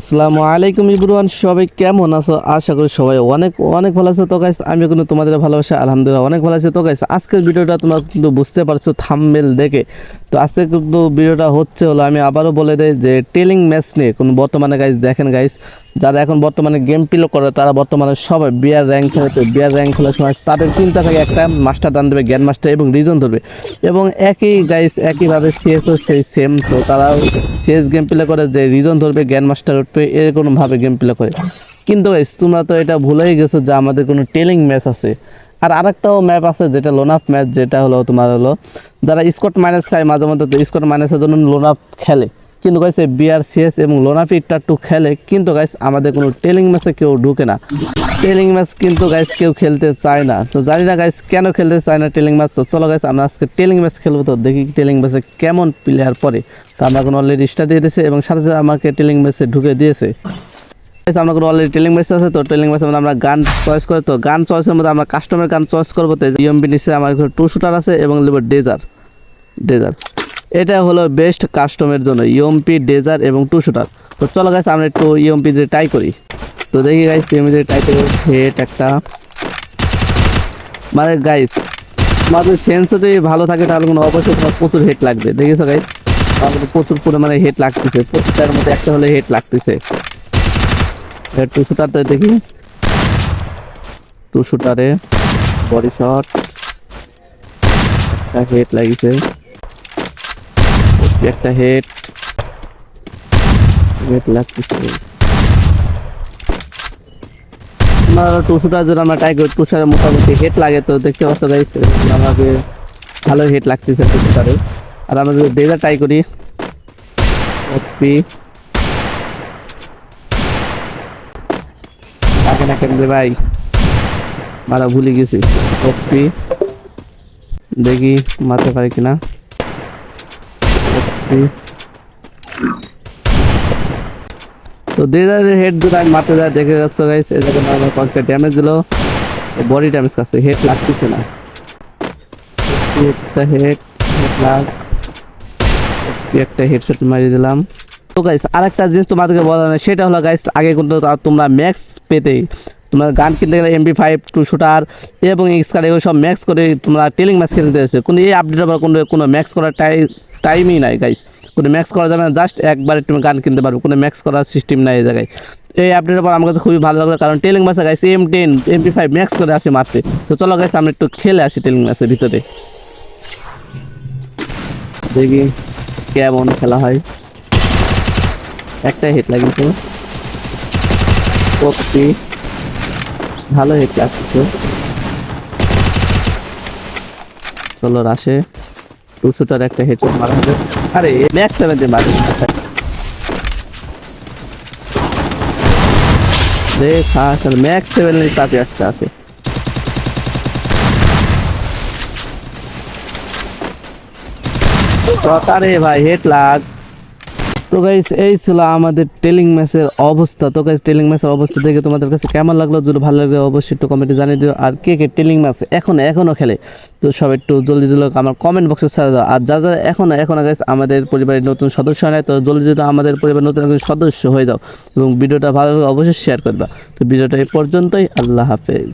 আসসালামু আলাইকুম ইবরুয়ান, সবাই কেমন আছো? আশা করি সবাই অনেক অনেক ভালো আছো। তো গাইস আমি কিন্তু তোমাদের ভালোবাসা, আলহামদুলিল্লাহ, অনেক ভালো আছি। তো গাইস আজকের ভিডিওটা তোমরা কিন্তু বুঝতে পারছ থাম্বনেল দেখে। তো আজকে কিন্তু ভিডিওটা হচ্ছে হলো, আমি আবারও বলে দেই যে টেলিং ম্যাচ নিয়ে কোনো বর্তমানে গাইস দেখেন গাইস যারা এখন বর্তমানে গেম প্লে করে তারা বর্তমানে সবাই বিয়ার র্যাঙ্ক খেলে বিয়ার র্যাঙ্ক খেলার সময় তাদের চিন্তা থাকে একটা মাস্টার দান দেবে, জ্ঞান মাস্টার এবং রিজন ধরবে। এবং একই গাইস একইভাবে সিএসও সেই সেম তো তারাও সিএস গেম প্লে করে যে রিজন ধরবে, জ্ঞান মাস্টার উঠবে, এরকমভাবে গেম প্লে করে। কিন্তু গাইস তোমরা তো এটা ভুলেই গেছো যে আমাদের কোনো টেলিং ম্যাচ আছে। আর আরেকটাও ম্যাপ আছে যেটা লোন লোনাপ ম্যাচ যেটা হলো তোমার হলো যারা স্কট মাইনাস খায়, মাঝে মধ্যে তো স্কট মাইনাসের জন্য লোন লোনাপ খেলে। কিন্তু গাইস এই বিআর সিএস এবং লোনাপি একটু খেলে। কিন্তু গাইস আমাদের কোনো টেলিং ম্যাচে কেউ ঢুকে না। টেলিং ম্যাচ কিন্তু গাইস কেউ খেলতে চায় না। তো জানি না গাইস কেন খেলতে চায় না টেলিং ম্যাচ তো চলো গাইস আমরা আজকে টেলিং ম্যাচ খেলব। তো দেখি টেলিং ম্যাচে কেমন প্লেয়ার পরে তো আমরা কোনো অলরেডি স্টার দিয়ে দিয়েছে এবং সাথে সাথে আমাকে টেলিং ম্যাচে ঢুকে দিয়েছে। আমরা কোনো অলরেডি টেলিং ম্যাচ আছে, তো টেলিং ম্যাচের মধ্যে আমরা গান চয়েস করে। তো গান চয়েসের মধ্যে আমরা কাস্টমার গান চয়েস করব। তো ইএমবি নিচে আমার টু শুটার আছে এবং লিখব ডেজার ডেজার এটা হলো বেস্ট কাস্টমের জন্য ইএমপি ডেজার এবং টু শুটার তো চলো গাইস আমরা একটু ইএমপি দিয়ে ট্রাই করি। তো দেখি গাইস ইএমপি দিয়ে ট্রাই করি হেট একটা। মানে গাইস তোমাদের সেন্স যদি ভালো থাকে, তাহলে কোনো অবশ্যই তোমার প্রচুর হেট লাগবে। দেখেছ গাইস আমাদের প্রচুর পরিমাণে হেট লাগতেছে। প্রত্যেকটার মধ্যে একটা হলে হেট লাগতেছে। টু শুটারতে দেখি। টু শুটারে বডি শট একটা হেড লাগিছে একটা হেড হেড লাগতেছে। যদি আমরা মোটামুটি লাগে তো আমাকে ভালো হেড লাগতেছে আর আমরা যদি ডেজার ট্রাই করি থাকে না কেন ভাই? মারা ভুলে গেছি। ওপি। দেখি, মারতে পারি কিনা। তো দেদারের হেড আমি মারতে যায় দেখে যাচ্ছ গাইস কয়েকটা ড্যামেজ বডি ড্যামেজ কাছে হেড লাগতেছে না। একটা হেড হেড লাগ। একটা হেডশট মারিয়ে দিলাম। তো গাইস আরেকটা জিনিস তোমাদেরকে বলা সেটা হলো গাইস আগে কিন্তু তোমরা ম্যাক্স পেতে। তোমরা গান কিনতে গেলে এমবি ফাইভ টু শুটার এবং এক্সকার এগুলো সব ম্যাক্স করে তোমরা টেলিং ম্যাচ খেলতে এসে। কিন্তু এই আপডেটের পর কোনো কোনো ম্যাক্স করার টাই টাইমই নাই গাইস কোনো ম্যাক্স করা যাবে না জাস্ট একবার তুমি গান কিনতে পারবে। কোনো ম্যাক্স করার সিস্টেম নাই এই জায়গায়। এই আপডেটের পর আমার কাছে খুবই ভালো লাগল, কারণ টেলিং ম্যাচে guys M ten MP five max করে আসে মারতে তো চলো গাইস আমরা একটু খেলে আসি টেলিং ম্যাচের ভিতরে। দেখি কেমন খেলা হয়। একটা হিট লাগিয়েছে। কপি ভালো হিট লাগছে চলো রাশে। টু শুটার একটা হিট মারা হবে। আরে ম্যাক্স সেভেন দিয়ে মারি দেখ আসলে ম্যাক্স সেভেন তাতে আসতে আছে। আরে ভাই হেড লাগ তো গাইস এই ছিল আমাদের টেলিং ম্যাচের অবস্থা। তো গাইস টেলিং ম্যাচের অবস্থা দেখে তোমাদের কাছে কেমন লাগল? যদি ভালো লাগে অবশ্যই একটু কমেন্টে জানিয়ে দিও। আর কে কে টেলিং ম্যাচ এখন এখনও খেলে? তো সব একটু জলদি জলদি আমার কমেন্ট বক্সে ছাড়া দাও। আর যা যারা এখনও এখনও গাইস আমাদের পরিবারের নতুন সদস্য নাই, তো জলদি জলদি আমাদের পরিবারের নতুন একজন সদস্য হয়ে যাও এবং ভিডিওটা ভালো লাগলে অবশ্যই শেয়ার করবা তো ভিডিওটা এই পর্যন্তই। আল্লাহ হাফেজ।